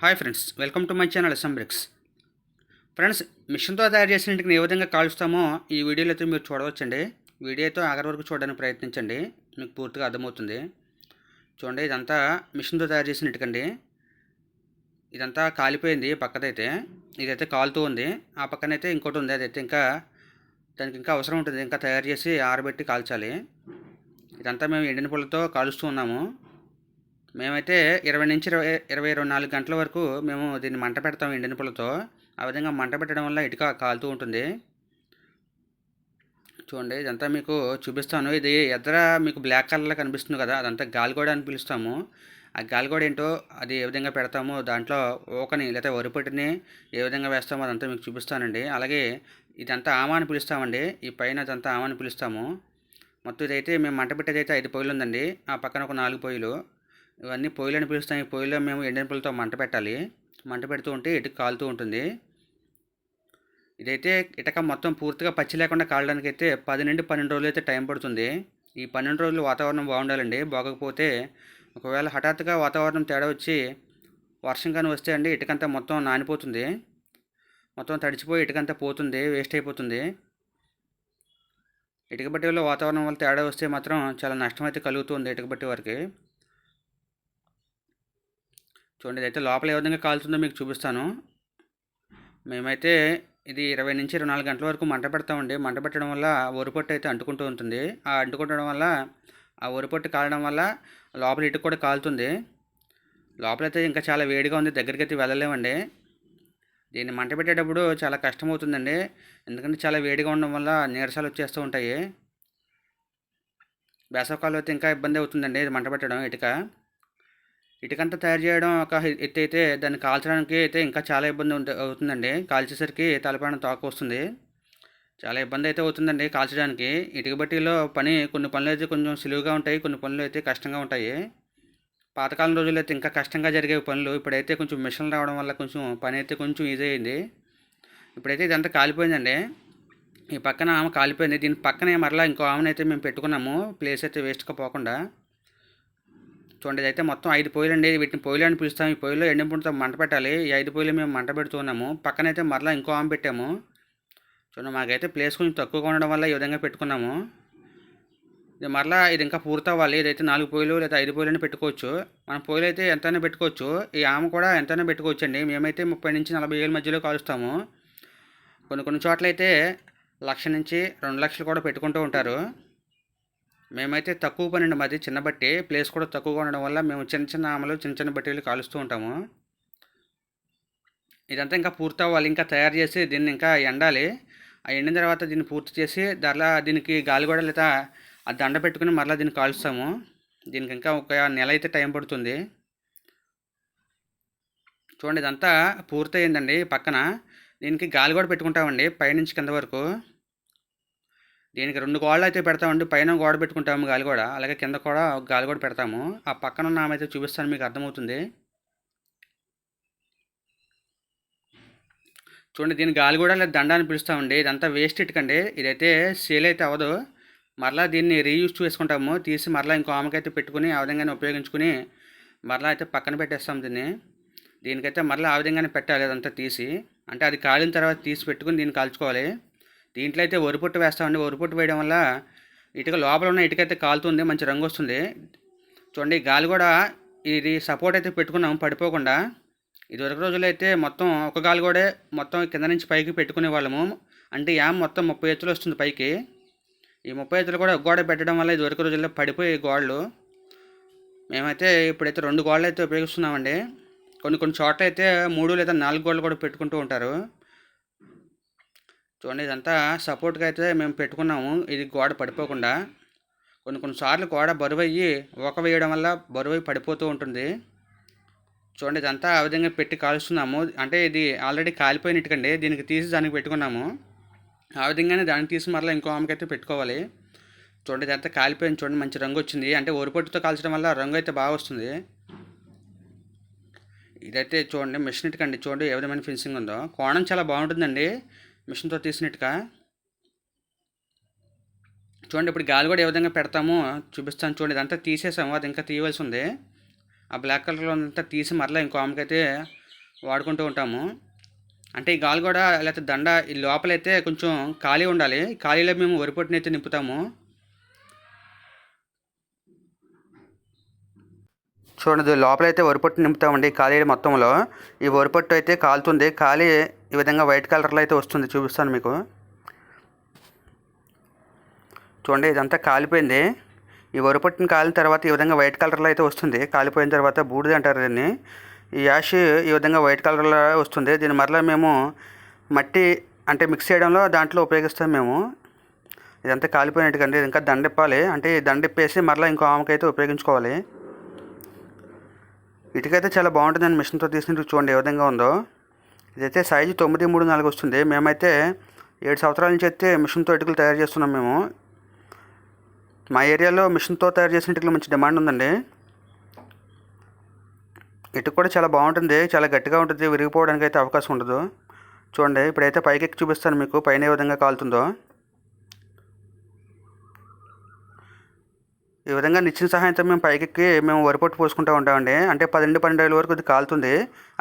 Hi friends welcome to my channel bricks. Friends మిషన్తో తయారు చేసిన ఇంటికి ఏ విధంగా కాలుస్తామో ఈ వీడియోలో అయితే మీరు చూడవచ్చండి. వీడియోతో ఆఖరి వరకు చూడడానికి ప్రయత్నించండి మీకు పూర్తిగా అర్థమవుతుంది. చూడండి ఇదంతా మిషన్తో తయారు చేసిన ఇంటికండి. ఇదంతా కాలిపోయింది పక్కదైతే ఇదైతే కాలుతూ ఉంది. ఆ పక్కనైతే ఇంకోటి ఉంది అదైతే ఇంకా దానికి ఇంకా అవసరం ఉంటుంది ఇంకా తయారు చేసి ఆరబెట్టి కాల్చాలి. ఇదంతా మేము ఎండిన పళ్ళతో కాలుస్తూ ఉన్నాము. మేమైతే ఇరవై నుంచి ఇరవై ఇరవై ఇరవై నాలుగు గంటల వరకు మేము దీన్ని మంట పెడతాం ఎండిన పుల్లతో ఆ విధంగా మంట పెట్టడం వల్ల ఇటుక కాలుతూ ఉంటుంది. చూడండి ఇదంతా మీకు చూపిస్తాను. ఇది ఎదర మీకు బ్లాక్ కలర్లో కనిపిస్తుంది కదా అదంతా గాలిగోడ అని పిలుస్తాము. ఆ గాలిగోడ ఏంటో అది ఏ విధంగా పెడతామో దాంట్లో ఓకని లేకపోతే వరిపొట్టిని ఏ విధంగా వేస్తామో అదంతా మీకు చూపిస్తానండి. అలాగే ఇదంతా ఆమ అని పిలుస్తామండి. ఈ పైన అదంతా ఆమ అని పిలుస్తాము. మొత్తం ఇదైతే మేము మంట పెట్టేదైతే ఐదు పొయ్యిలు ఉందండి ఆ పక్కన ఒక నాలుగు పొయ్యిలు. ఇవన్నీ పొయ్యిలు అని పిలుస్తాం. ఈ పొయ్యిలో మేము ఎండిన పుల్లతో మంట పెట్టాలి. మంట పెడుతూ ఉంటే ఇటుక కాలుతూ ఉంటుంది. ఇదైతే ఇటక మొత్తం పూర్తిగా పచ్చి లేకుండా కాలడానికి అయితే పది నుండి పన్నెండు రోజులు అయితే టైం పడుతుంది. ఈ పన్నెండు రోజులు వాతావరణం బాగుండాలండి. బాగోకపోతే ఒకవేళ హఠాత్తుగా వాతావరణం తేడా వచ్చి వర్షం కానీ వస్తే అండి ఇటుకంతా మొత్తం నానిపోతుంది. మొత్తం తడిచిపోయి ఇటుకంతా పోతుంది వేస్ట్ అయిపోతుంది. ఇటుక బట్టి వల్ల వాతావరణం వల్ల తేడా వస్తే మాత్రం చాలా నష్టం అయితే కలుగుతుంది ఇటుక బట్టి వారికి. చూడండి అయితే లోపల ఏ విధంగా కాలుతుందో మీకు చూపిస్తాను. మేమైతే ఇది ఇరవై నుంచి ఇరవై నాలుగు గంటల వరకు మంట పెడతామండి. మంట పెట్టడం వల్ల ఒరిపొట్టు అయితే అంటుకుంటూ ఉంటుంది. ఆ అంటుకుంటడం వల్ల ఆ ఒరిపొట్టు కాలడం వల్ల లోపల ఇటుకు కూడా కాలుతుంది. లోపలైతే ఇంకా చాలా వేడిగా ఉంది. దగ్గరికి అయితే వెళ్ళలేమండి. దీన్ని మంట పెట్టేటప్పుడు చాలా కష్టమవుతుందండి. ఎందుకంటే చాలా వేడిగా ఉండడం వల్ల నీరసాలు వచ్చేస్తూ ఉంటాయి. వేసవకాలం అయితే ఇంకా ఇబ్బంది అవుతుందండి ఇది మంట పెట్టడం ఇటుక. ఇటుకంతా తయారు చేయడం ఒక ఎత్తు అయితే దాన్ని కాల్చడానికి అయితే ఇంకా చాలా ఇబ్బంది అవుతుందండి. కాల్చేసరికి తలపైన తోక వస్తుంది. చాలా ఇబ్బంది అయితే అవుతుందండి కాల్చడానికి. ఇటుక బట్టీలో పని కొన్ని పనులు అయితే కొంచెం సులువుగా ఉంటాయి కొన్ని పనులు అయితే కష్టంగా ఉంటాయి. పాతకాలం రోజుల్లో అయితే ఇంకా కష్టంగా జరిగే పనులు ఇప్పుడైతే కొంచెం మిషన్లు రావడం వల్ల కొంచెం పని అయితే కొంచెం ఈజీ అయింది. ఇప్పుడైతే ఇదంతా కాలిపోయిందండి. ఈ పక్కన ఆమె కాలిపోయింది. దీని పక్కనే మరలా ఇంకో ఆమెనైతే మేము పెట్టుకున్నాము. ప్లేస్ అయితే వేస్ట్గా పోకుండా. చూడండి అయితే మొత్తం ఐదు పొయ్యిలు అండి వీటిని పొయ్యిలు అని పిలుస్తాం. ఈ పొయ్యిలో ఎండిపుంటుతో మంట పెట్టాలి. ఈ ఐదు పొయ్యిలు మేము మంట పెడుతున్నాము పక్కనైతే మరలా ఇంకో ఆమె పెట్టాము. చూడండి మాకైతే ప్లేస్ కొంచెం తక్కువగా ఉండడం వల్ల ఈ విధంగా పెట్టుకున్నాము. ఇది మరలా ఇది ఇంకా పూర్తవ్వాలి. ఇదైతే నాలుగు పొయ్యిలు లేదా ఐదు పొయ్యిలు పెట్టుకోవచ్చు. మన పొయ్యిలు అయితే ఎంతైనా పెట్టుకోవచ్చు. ఈ ఆమె కూడా ఎంతైనా పెట్టుకోవచ్చు అండి మేమైతే ముప్పై నుంచి నలభై ఏళ్ళ మధ్యలో కాలుస్తాము. కొన్ని కొన్ని చోట్ల అయితే లక్ష నుంచి రెండు లక్షలు కూడా పెట్టుకుంటూ ఉంటారు. మేమైతే తక్కువ పని అండి మాది చిన్న బట్టి. ప్లేస్ కూడా తక్కువగా ఉండడం వల్ల మేము చిన్న చిన్న ఆమెలు చిన్న చిన్న బట్టీలు కాలుస్తూ ఉంటాము. ఇదంతా ఇంకా పూర్తి అవ్వాలి ఇంకా తయారు చేసి దీన్ని ఇంకా ఎండాలి. ఆ ఎండిన తర్వాత దీన్ని పూర్తి చేసి దానిలో దీనికి గాలి కూడా లేదా ఆ దండ పెట్టుకుని మరలా దీన్ని కాలుస్తాము. దీనికి ఇంకా ఒక నెల అయితే టైం పడుతుంది. చూడండి ఇదంతా పూర్తయిందండి పక్కన. దీనికి గాలి కూడా పెట్టుకుంటామండి. పైనుంచి కింద వరకు. దీనికి రెండు గోడలు అయితే పెడతామండి. పైన గోడ పెట్టుకుంటాము గాలి కూడా. అలాగే కింద కూడా గాలి కూడా పెడతాము. ఆ పక్కన ఉన్న ఆమె అయితే చూపిస్తాను మీకు అర్థమవుతుంది. చూడండి దీని గాలి కూడా లేదా దండ అని పిలుస్తామండి. ఇదంతా వేస్ట్ ఇటుకండి. ఇదైతే సేల్ అయితే అవ్వదు. మరలా దీన్ని రీయూజ్ చేసుకుంటాము. తీసి మరలా ఇంకో ఆమెకైతే పెట్టుకుని ఆ విధంగానే ఉపయోగించుకుని మరలా అయితే పక్కన పెట్టేస్తాం దీన్ని. దీనికైతే మరలా ఆ విధంగానే పెట్టాలి అదంతా తీసి. అంటే అది కాలిన తర్వాత తీసి పెట్టుకుని దీన్ని కాల్చుకోవాలి. దీంట్లో అయితే వరిపొట్టు వేస్తామండి. వరిపొట్టు వేయడం వల్ల ఇటుక లోపల ఉన్న ఇటుక అయితే కాలుతుంది మంచి రంగు వస్తుంది. చూడండి గాలి కూడా ఇది సపోర్ట్ అయితే పెట్టుకున్నాం పడిపోకుండా. ఇదివరకు రోజుల్లో అయితే మొత్తం ఒక గాలి కూడా మొత్తం కింద నుంచి పైకి పెట్టుకునే వాళ్ళము. అంటే యామ్ మొత్తం ముప్పై ఎత్తులు వస్తుంది పైకి. ఈ ముప్పై ఎత్తులు కూడా ఒక గోడ పెట్టడం వల్ల ఇదివరకు రోజుల్లో పడిపోయే గోడలు. మేమైతే ఇప్పుడైతే రెండు గోడలు అయితే ఉపయోగిస్తున్నామండి. కొన్ని కొన్ని చోట్ల అయితే మూడు లేదా నాలుగు గోడలు కూడా పెట్టుకుంటూ ఉంటారు. చూడండి ఇదంతా సపోర్ట్గా అయితే మేము పెట్టుకున్నాము. ఇది గోడ పడిపోకుండా. కొన్ని కొన్నిసార్లు గోడ బరువు అయ్యి ఒక వేయడం వల్ల బరువు అయి పడిపోతూ ఉంటుంది. చూడండి ఇదంతా ఆ విధంగా పెట్టి కాలుస్తున్నాము. అంటే ఇది ఆల్రెడీ కాలిపోయినట్టుకండి. దీనికి తీసి దానికి పెట్టుకున్నాము. ఆ విధంగానే దానికి తీసి మరలా ఇంకో ఆమెకైతే పెట్టుకోవాలి. చూడండి ఇదంతా కాలిపోయింది. చూడండి మంచి రంగు వచ్చింది. అంటే ఒరిపొట్టుతో కాల్చడం వల్ల రంగు అయితే బాగా వస్తుంది. ఇదైతే చూడండి మిషన్ ఇటుకండి. చూడండి ఏ విధమైన ఫినిషింగ్ ఉందో. కోణం చాలా బాగుంటుందండి. మిషన్తో తీసినట్టుగా. చూడండి ఇప్పుడు గాలి కూడా ఏ విధంగా పెడతామో చూపిస్తాను. చూడండి ఇదంతా తీసేసాము. అది ఇంకా తీయవలసి ఉంది. ఆ బ్లాక్ కలర్లో అంతా తీసి మరలా ఇంకో ఆమెకైతే వాడుకుంటూ ఉంటాము. అంటే ఈ గాలి కూడా లేకపోతే దండ ఈ లోపలైతే కొంచెం ఖాళీ ఉండాలి. ఖాళీలో మేము వరిపొట్టుని నింపుతాము. చూడండి లోపలైతే వరిపొట్టు నింపుతామండి ఖాళీ మొత్తంలో. ఈ వరిపొట్టు అయితే కాలుతుంది. ఖాళీ ఈ విధంగా వైట్ కలర్లో అయితే వస్తుంది చూపిస్తాను మీకు. చూడండి ఇదంతా కాలిపోయింది. ఈ వరిపొట్టుని కాలిన తర్వాత ఈ విధంగా వైట్ కలర్లో అయితే వస్తుంది. కాలిపోయిన తర్వాత బూడిద అంటారు దీన్ని. ఈ యాష్ ఈ విధంగా వైట్ కలర్లో వస్తుంది. దీన్ని మరలా మేము మట్టి అంటే మిక్స్ చేయడంలో దాంట్లో ఉపయోగిస్తాం మేము. ఇదంతా కాలిపోయినట్టుగా ఇది ఇంకా దండిప్పాలి. అంటే దండిప్పేసి మరలా ఇంకో ఆమెకైతే ఉపయోగించుకోవాలి. ఇటుకైతే చాలా బాగుంటుందండి మిషన్తో తీసినట్టు చూడండి ఏ విధంగా ఉందో. ఇదైతే సైజు తొమ్మిది మూడు నాలుగు వస్తుంది. మేమైతే ఏడు సంవత్సరాల నుంచి అయితే మిషన్తో ఇటుకలు తయారు చేస్తున్నాం మేము. మా ఏరియాలో మిషన్తో తయారు చేసిన ఇటుకలు మంచి డిమాండ్ ఉందండి. ఇటుక కూడా చాలా బాగుంటుంది. చాలా గట్టిగా ఉంటుంది. విరిగిపోవడానికి అయితే అవకాశం ఉండదు. చూడండి ఇప్పుడైతే పైకి ఎక్కి చూపిస్తాను మీకు. పైన ఏ విధంగా కాలుతుందో. ఈ విధంగా నిచ్చిన సహాయంతో మేము పైకెక్కి మేము వరిపట్టు పోసుకుంటూ ఉంటామండి. అంటే పన్నెండు పన్నెండు వేల వరకు ఇది కాలుతుంది.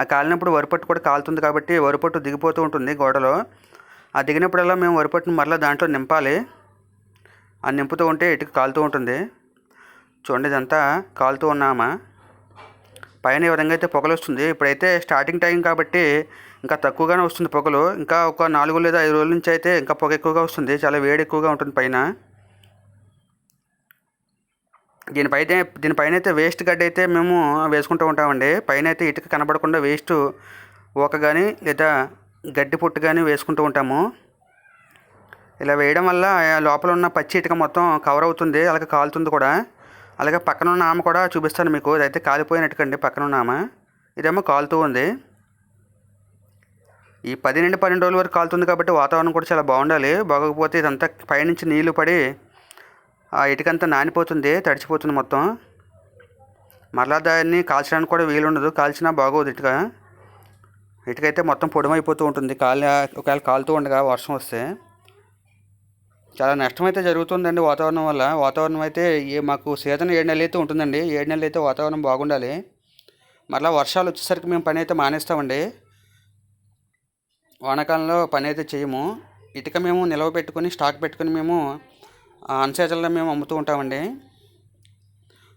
ఆ కాలినప్పుడు వరిపట్టు కూడా కాలుతుంది కాబట్టి వరిపట్టు దిగిపోతూ ఉంటుంది గోడలో. ఆ దిగినప్పుడల్లా మేము వరిపట్టుని మరలా దాంట్లో నింపాలి. ఆ నింపుతూ ఉంటే ఇటుక కాలుతూ ఉంటుంది. చూడండి ఇదంతా కాలుతూ ఉన్నామా? పైన ఈ విధంగా అయితే పొగలు వస్తుంది. ఇప్పుడైతే స్టార్టింగ్ టైం కాబట్టి ఇంకా తక్కువగానే వస్తుంది పొగలు. ఇంకా ఒక నాలుగు లేదా ఐదు రోజుల నుంచి అయితే ఇంకా పొగ ఎక్కువగా వస్తుంది. చాలా వేడి ఎక్కువగా ఉంటుంది పైన. దీనిపైతే దీనిపైన అయితే వేస్ట్ గడ్డ అయితే మేము వేసుకుంటూ ఉంటామండి. పైన అయితే ఇటుక కనబడకుండా వేస్ట్ ఊక కానీ లేదా గడ్డి పొట్టు కానీ వేసుకుంటూ ఉంటాము. ఇలా వేయడం వల్ల లోపల ఉన్న పచ్చి ఇటుక మొత్తం కవర్ అవుతుంది అలాగే కాలుతుంది కూడా. అలాగే పక్కన ఉన్న ఆమె కూడా చూపిస్తాను మీకు. ఇదైతే కాలిపోయిన ఇటుకండి పక్కన ఉన్న ఆమె. ఇదేమో కాలుతూ ఉంది. ఈ పది నుండి పన్నెండు రోజుల వరకు కాలుతుంది కాబట్టి వాతావరణం కూడా చాలా బాగుండాలి. బాగోకపోతే ఇదంతా పైనుంచి నీళ్ళు పడి ఆ ఇటుకంతా నానిపోతుంది తడిచిపోతుంది మొత్తం. మరలా దాన్ని కాల్చడానికి కూడా వీలుండదు. కాల్చినా బాగోదు ఇటుక. ఇటుకైతే మొత్తం పొడమైపోతూ ఉంటుంది. కాలి ఒకవేళ కాలుతూ ఉండగా వర్షం వస్తే. చాలా నష్టం అయితే జరుగుతుందండి వాతావరణం వల్ల. వాతావరణం అయితే ఏ మాకు సీజన్ ఏడు నెలలు అయితే ఉంటుందండి. ఏడు నెలలు అయితే వాతావరణం బాగుండాలి. మరలా వర్షాలు వచ్చేసరికి మేము పని అయితే మానేస్తామండి. వానాకాలంలో పని అయితే చేయము. ఇటుక మేము నిల్వ పెట్టుకొని స్టాక్ పెట్టుకొని మేము అన్ సీజన్లో మేము అమ్ముతూ ఉంటామండి.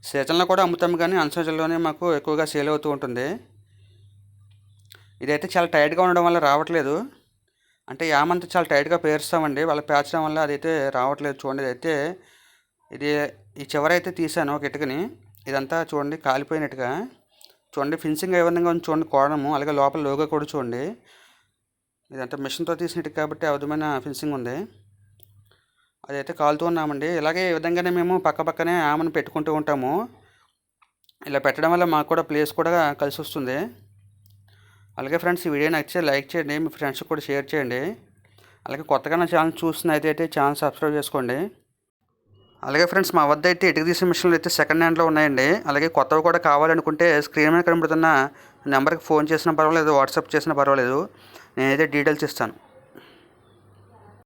సీజన్లో కూడా అమ్ముతాము కానీ అన్ సీజన్లోనే మాకు ఎక్కువగా సేల్ అవుతూ ఉంటుంది. ఇదైతే చాలా టైట్గా ఉండడం వల్ల రావట్లేదు. అంటే యామంతా చాలా టైట్గా పేరుస్తామండి. వాళ్ళు పేర్చడం వల్ల అదైతే రావట్లేదు చూడండి. ఇదైతే ఇది ఈ చివరైతే తీసాను ఒక ఇటుకని. ఇదంతా చూడండి కాలిపోయినట్టుగా. చూడండి ఫినిషింగ్ ఏ విధంగా ఉంది చూడండి కోడము అలాగే లోపల లోగో కూడా చూడండి. ఇదంతా మిషన్తో తీసినట్టు కాబట్టి ఆ విధమైన ఫినిషింగ్ ఉంది. అదైతే కాలుతూ ఉన్నామండి. ఇలాగే ఈ విధంగానే మేము పక్క పక్కనే ఆమెను పెట్టుకుంటూ ఉంటాము. ఇలా పెట్టడం వల్ల మాకు కూడా ప్లేస్ కూడా కలిసి వస్తుంది అలాగే ఫ్రెండ్స్ ఈ వీడియో నచ్చితే లైక్ చేయండి మీ ఫ్రెండ్స్కి కూడా షేర్ చేయండి. అలాగే కొత్తగా నా ఛానల్ చూస్తున్న అయితే ఛానల్ సబ్స్క్రైబ్ చేసుకోండి. అలాగే ఫ్రెండ్స్ మా వద్ద అయితే ఇటుక తీసే మిషన్లు అయితే సెకండ్ హ్యాండ్లో ఉన్నాయండి. అలాగే కొత్తవి కూడా కావాలనుకుంటే స్క్రీన్ మీద కనబడుతున్న నెంబర్కి ఫోన్ చేసినా పర్వాలేదు వాట్సాప్ చేసినా పర్వాలేదు. నేనైతే డీటెయిల్స్ ఇస్తాను.